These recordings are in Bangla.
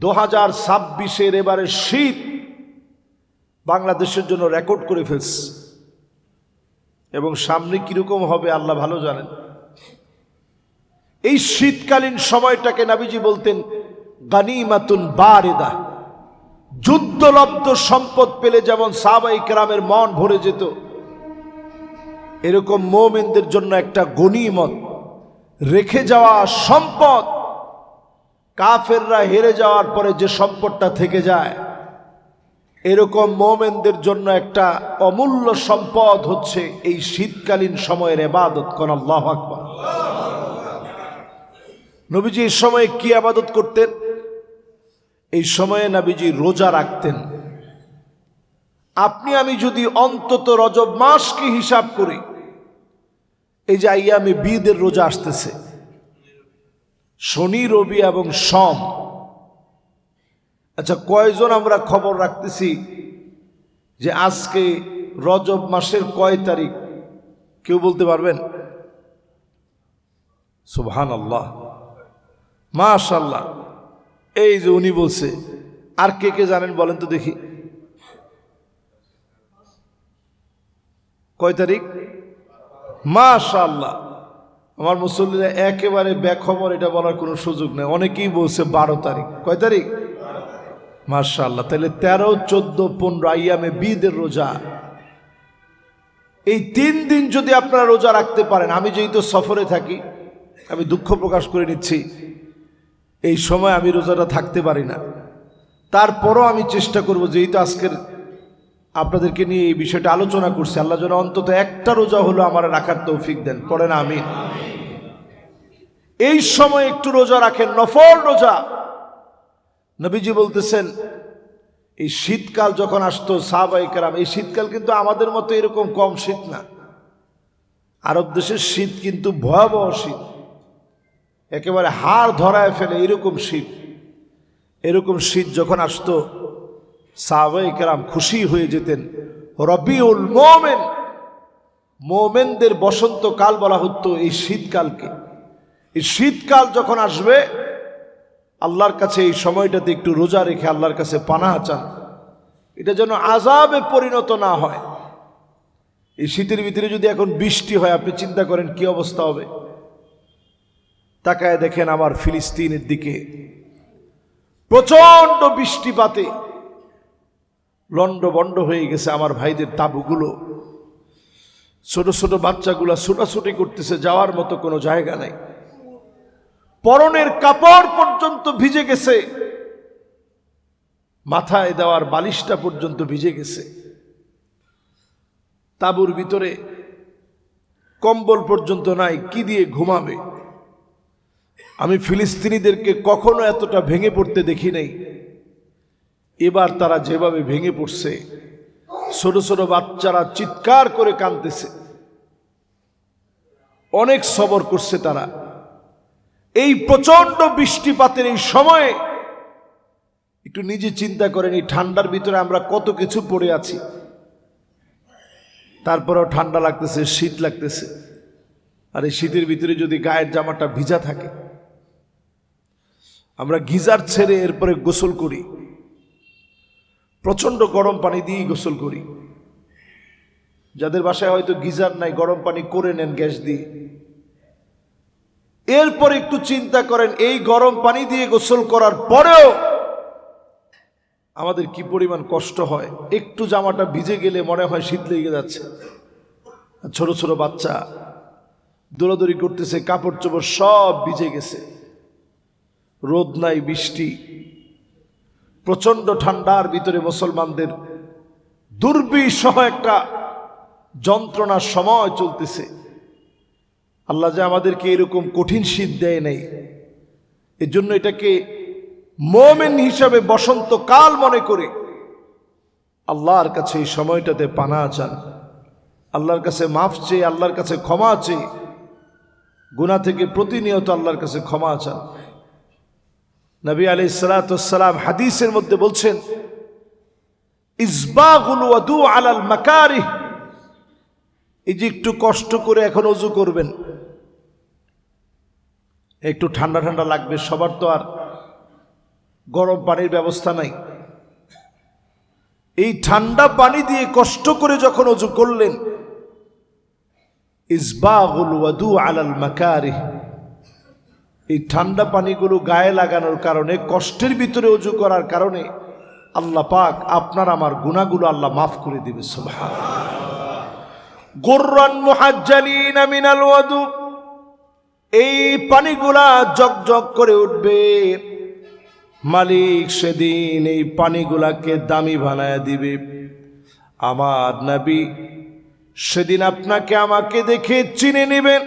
দু হাজার ছাব্বিশের এবারে শীত বাংলাদেশের জন্য রেকর্ড করে ফেলছে। এবং সামনে কীরকম হবে আল্লাহ ভালো জানেন। এই শীতকালীন সময়টাকে নাবিজি বলতেন গানিমাতুন বারেদা। যুদ্ধলব্ধ সম্পদ পেলে যেমন সাবাই কেরামের মন ভরে যেত, এরকম মোমেনদের জন্য একটা গনিমত। রেখে যাওয়া সম্পদ কাফেররা হেরে যাওয়ার পরে যে সম্পদটা থেকে যায়, এরকম মোমেনদের জন্য একটা অমূল্য সম্পদ হচ্ছে এই শীতকালীন সময়ের এবাদত কোন আল্লাহ আকবর। নবীজি এই সময়ে কি আবাদত করতেন? এই সময়ে নবীজি রোজা রাখতেন। আপনি, আমি যদি অন্তত রজব মাসকে হিসাব করি, এই যে আইয়ামে বিদের রোজা আসতেছে শনি, রবি এবং সম। আচ্ছা কয়জন আমরা খবর রাখতেছি যে আজকে রজব মাসের কয় তারিখ? কেউ বলতে পারবেন? সুবহান আল্লাহ মাশাল্লাহ এই যে উনি বলছে, আর কে কে জানেন বলেন তো দেখি। কয় তারিখ? মাশাল্লাহ আমার মুসল্লিরা একেবারে বেখবর, এটা বলার কোনো সুযোগ নেই। অনেকেই বলছে বারো তারিখ। কয় তারিখ? মার্শাল্লাহ তাহলে তেরো, চোদ্দ, পনেরো আইয়ামে বিদের রোজা। এই তিন দিন যদি আপনারা রোজা রাখতে পারেন, আমি যেহেতু সফরে থাকি, আমি দুঃখ প্রকাশ করে নিচ্ছি, এই সময় আমি রোজাটা থাকতে পারি না। তারপরও আমি চেষ্টা করব, যেহেতু আজকের আপনাদেরকে নিয়ে এই বিষয়টা আলোচনা করছি, আল্লাহ যেন অন্তত একটা রোজা হলো আমার রাখার তৌফিক দেন। পড়ে না আমি এই সময় একটু রোজা রাখেন, নফল রোজা। নবীজি বলতেছেন, এই শীতকাল যখন আসতো সাহাবাই কেরাম, এই শীতকাল কিন্তু আমাদের মতো এরকম কম শীত না। আরব দেশের শীত কিন্তু ভয়াবহ শীত। একেবারে হাড় ধরায় ফেলে এরকম শীত। এরকম শীত যখন আসতো সাহাবাই কেরাম খুশি হয়ে যেতেন। রবিউল মোমেন, মোমেনদের বসন্তকাল বলা হতো এই শীতকালকে। এই শীতকাল যখন আসবে, আল্লাহর কাছে এই সময়টাতে একটু রোজা রেখে আল্লাহর কাছে পানা চান। এটা যেন আজাবে পরিণত না হয়। এই শীতের ভিতরে যদি এখন বৃষ্টি হয়, আপনি চিন্তা করেন কি অবস্থা হবে? তাকায় দেখেন আমার ফিলিস্তিনের দিকে প্রচণ্ড বৃষ্টিপাতে লন্ড বন্ড হয়ে গেছে আমার ভাইদের তাবুগুলো। ছোট ছোট বাচ্চাগুলা ছোটাছুটি করতেছে, যাওয়ার মতো কোনো জায়গা নাই। পরনের কাপড় পর্যন্ত ভিজে গেছে। মাথায় দেওয়ার বালিশটা পর্যন্ত ভিজে গেছে। তাবুর ভিতরে কম্বল পর্যন্ত নাই, কি দিয়ে ঘুমাবে? আমি ফিলিস্তিনিদেরকে কখনো এতটা ভেঙে পড়তে দেখি নাই। এবার তারা যেভাবে ভেঙে পড়ছে, ছোট ছোট বাচ্চারা চিৎকার করে কাঁদতেছে। অনেক সবর করছে তারা। এই প্রচণ্ড বৃষ্টিপাতের এই সময়ে একটু নিজে চিন্তা করেন, এই ঠান্ডার ভিতরে আমরা কত কিছু পড়ে আছি। তারপরেও ঠান্ডা লাগতেছে, শীত লাগতেছে। আর এই শীতের ভিতরে যদি গায়ের জামাটা ভিজা থাকে, আমরা গিজার ছেড়ে এরপরে গোসল করি। প্রচণ্ড গরম পানি দিয়েই গোসল করি। যাদের বাসায় হয়তো গিজার নাই, গরম পানি করে নেন গ্যাস দিয়ে। এরপর একটু চিন্তা করেন, এই গরম পানি দিয়ে গোসল করার পরেও আমাদের কি পরিমাণ কষ্ট হয়। একটু জামাটা ভিজে গেলে মনে হয় শীত লেগে যাচ্ছে। ছোট ছোট বাচ্চা দৌড়াদৌড়ি করতেছে, কাপড় চোপড় সব ভিজে গেছে। রোদ নাই, বৃষ্টি প্রচণ্ড ঠান্ডার ভিতরে মুসলমানদের দুর্বিষহ একটা যন্ত্রণার সময় চলতেছে। আল্লাহ যে আমাদেরকে এরকম কঠিন শীত দেয় নাই। এর জন্য এটাকে মোমেন হিসাবে বসন্তকাল মনে করে আল্লাহর কাছে এই সময়টাতে পানা চান। আল্লাহর কাছে মাফ চেয়ে, আল্লাহর কাছে ক্ষমা চেয়ে গুণা থেকে প্রতিনিয়ত আল্লাহর কাছে ক্ষমা চান। নবী আলি সালাতাম হাদিসের মধ্যে বলছেন, ইসবাগুল আলাল মাকারি এই যে একটু কষ্ট করে এখন অজু করবেন। একটু ঠান্ডা ঠান্ডা লাগবে, সবার তো আর গরম পানির ব্যবস্থা নাই। এই ঠান্ডা পানি দিয়ে কষ্ট করে যখন অজু করলেন মাকারি এই ঠান্ডা পানিগুলো গায়ে লাগানোর কারণে, কষ্টের ভিতরে অজু করার কারণে আল্লাহ পাক আপনার আমার গুণাগুলো আল্লাহ মাফ করে দিবে সুবহান গোর্রান মুহাজ্জালিন মিনাল ওয়াদু। এই পানিগুলা জগজগ করে উঠবে। মালিক সেদিন এই পানিগুলাকে দামি বানায় দিবে। আমার নবী সেদিন আপনাকে আমাকে দেখে চিনে নেবেন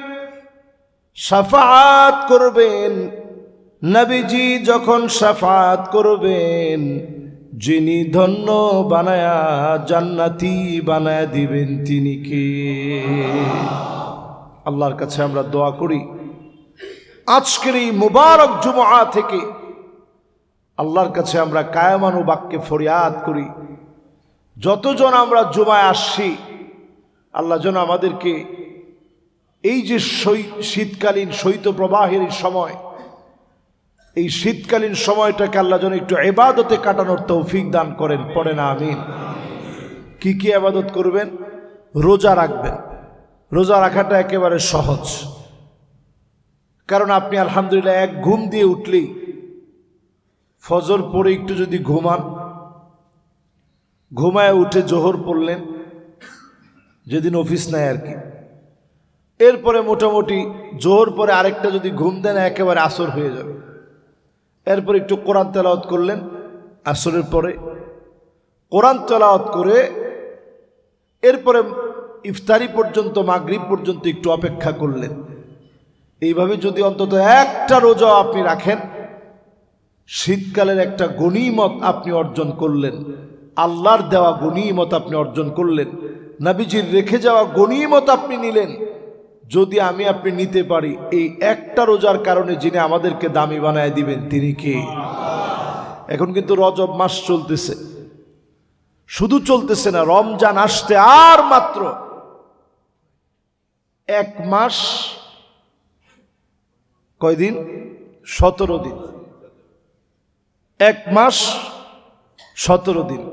সাফাত করবেন। নবীজি যখন সাফাত করবেন, যিনি ধন্য বানায়া জান্নাতি বানায়া দিবেন তিনি কে? আল্লাহর কাছে আমরা দোয়া করি। আজকের এই মুবারক জুমা থেকে আল্লাহর কাছে আমরা কায়মানু বাক্যে ফরিয়াদ করি। যতজন আমরা জুমায় আসছি, আল্লাহ যেন আমাদেরকে এই যে শীতকালীন শৈত প্রবাহের এই সময়, এই শীতকালীন সময়টাকে আল্লাহ যেন একটু এবাদতে কাটানোর তৌফিক দান করেন, পড়ে না, আমিন। কি কি আবাদত করবেন? রোজা রাখবেন। রোজা রাখাটা একেবারে সহজ। কারণ আপনি আলহামদুলিল্লাহ এক ঘুম দিয়ে উঠলেই ফজর পরে একটু যদি ঘুমান, ঘুমায় উঠে জোহর পড়লেন, যেদিন অফিস নাই আর কি। এরপরে মোটামুটি জোহর পরে আরেকটা যদি ঘুম দেন, একেবারে আসর হয়ে যাবে। এরপর একটু কোরআন তেলাওয়াত করলেন, আসরের পরে কোরআন তেলাওয়াত করে এরপরে ইফতারি পর্যন্ত, মাগরিব পর্যন্ত একটু অপেক্ষা করলেন। এইভাবে যদি অন্তত একটা রোজা আপনি রাখেন, শীতকালের একটা গণিমত আপনি অর্জন করলেন, আল্লাহর দেওয়া গণিমত আপনি অর্জন করলেন, নাবিজির রেখে যাওয়া গণিমত আপনি নিলেন, যদি আমি আপনি নিতে পারি, এই একটা রোজার কারণে যিনি আমাদেরকে দামি বানায় দিবেন, তিনি কে? এখন কিন্তু রজব মাস চলতেছে। শুধু চলতেছে না, রমজান আসতে আর মাত্র এক মাস কয়দিন? সতেরো দিন। এক মাস, সতেরো দিন।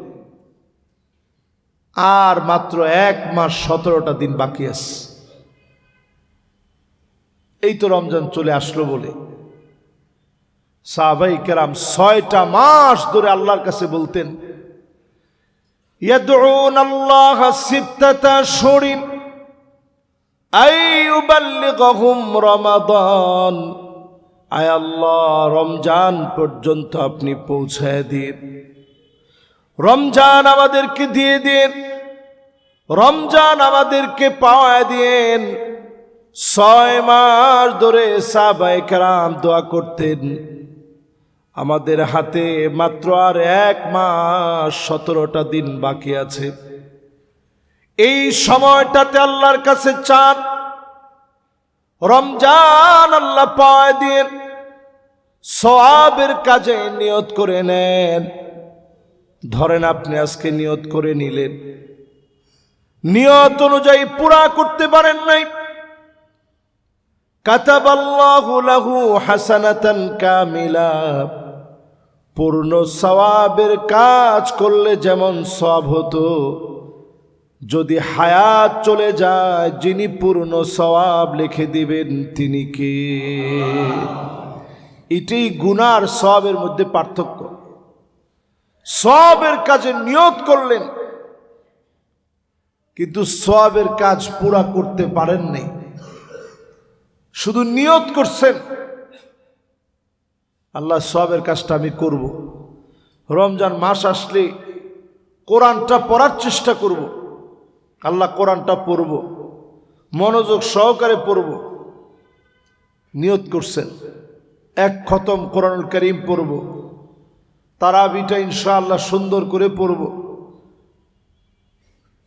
আর মাত্র এক মাস, সতেরোটা দিন বাকি আছে। এই তো রমজান চলে আসলো বলে। সাহাবাই কেরাম ছয়টা মাস ধরে আল্লাহর কাছে বলতেন ইয়াদ আল্লাহ সিদ্ধাতা শরীর রমজান পর্যন্ত আপনি পৌঁছায় দিন। রমজান আমাদেরকে দিয়ে দিন। রমজান আমাদেরকে পাওয়া দিন। ছয় মাস ধরে সাবাই কারাম দোয়া করতেন। আমাদের হাতে মাত্র আর এক মাস সতেরোটা দিন বাকি আছে। এই সময়টাতে আল্লাহর কাছে চান। রমজান আল্লাহ পায় দিন, সওয়াবের কাজে নিয়ত করে নেন। ধরেন আপনি আজকে নিয়ত করে নিলেন। নিয়ত অনুযায়ী পুরা করতে পারেন নাই। হাসানাতান কামিলা। পূর্ণ সওয়াবের কাজ করলে যেমন সব হতো যদি হায়াত চলে যায়, যিনি পূর্ণ সওয়াব লিখে দিবেন, তিনি কে? এটাই গুনার সবের মধ্যে পার্থক্য। সবের কাজে নিয়ত করলেন, কিন্তু সবের কাজ পুরা করতে পারেন নাই। শুধু নিয়ত করছেন। আল্লাহ সবের কাজটা আমি করব। রমজান মাস আসলে কোরআনটা পড়ার চেষ্টা করব। আল্লাহ কোরআনটা পড়ব, মনোযোগ সহকারে পড়ব, নিয়ত করছেন। এক খতম কোরআনুল করিম পড়ব, তারাবিটা ইনশাআল্লাহ সুন্দর করে পড়ব।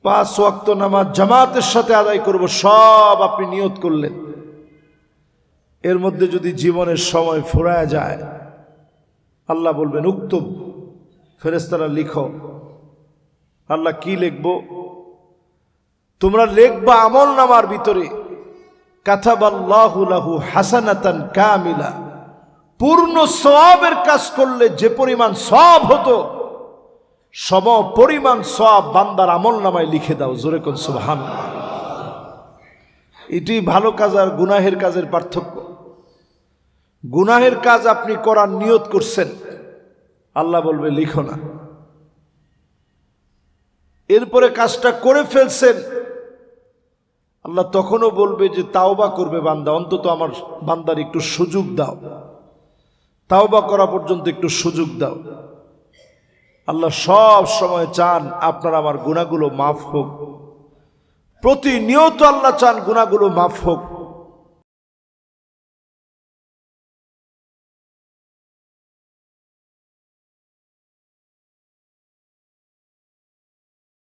পাঁচ ওয়াক্ত নামাজ জামাতের সাথে আদায় করব, সব আপনি নিয়ত করলেন। এর মধ্যে যদি জীবনের সময় ফুরায় যায়, আল্লাহ বলবেন উক্তব ফেরেস্তারা লিখো। আল্লাহ কি লিখব? তোমরা লিখবা আমল নামার ভিতরে কাথাবাল্লাহু লাহু হাসানাতান কামিলা। পূর্ণ সওয়াবের কাজ করলে যে পরিমাণ সব হতো, সম পরিমাণ সব বান্দার আমল নামায় লিখে দাও, জোরে কোন সুবহান এটি ভালো কাজ আর গুনাহের কাজের পার্থক্য। গুনাহের কাজ আপনি করার নিয়ত করছেন, আল্লাহ বলবে লিখো না। এরপরে কাজটা করে ফেলছেন আল্লাহ তখনও বলবে যে তাওবা করবে বান্দা, অন্তত আমার বান্দার একটু সুযোগ দাও। তাওবা করা পর্যন্ত একটু সুযোগ দাও। আল্লাহ সব সময় চান আপনার আমার গুণাগুলো মাফ হোক। প্রতিনিয়ত আল্লাহ চান গুণাগুলো মাফ হোক।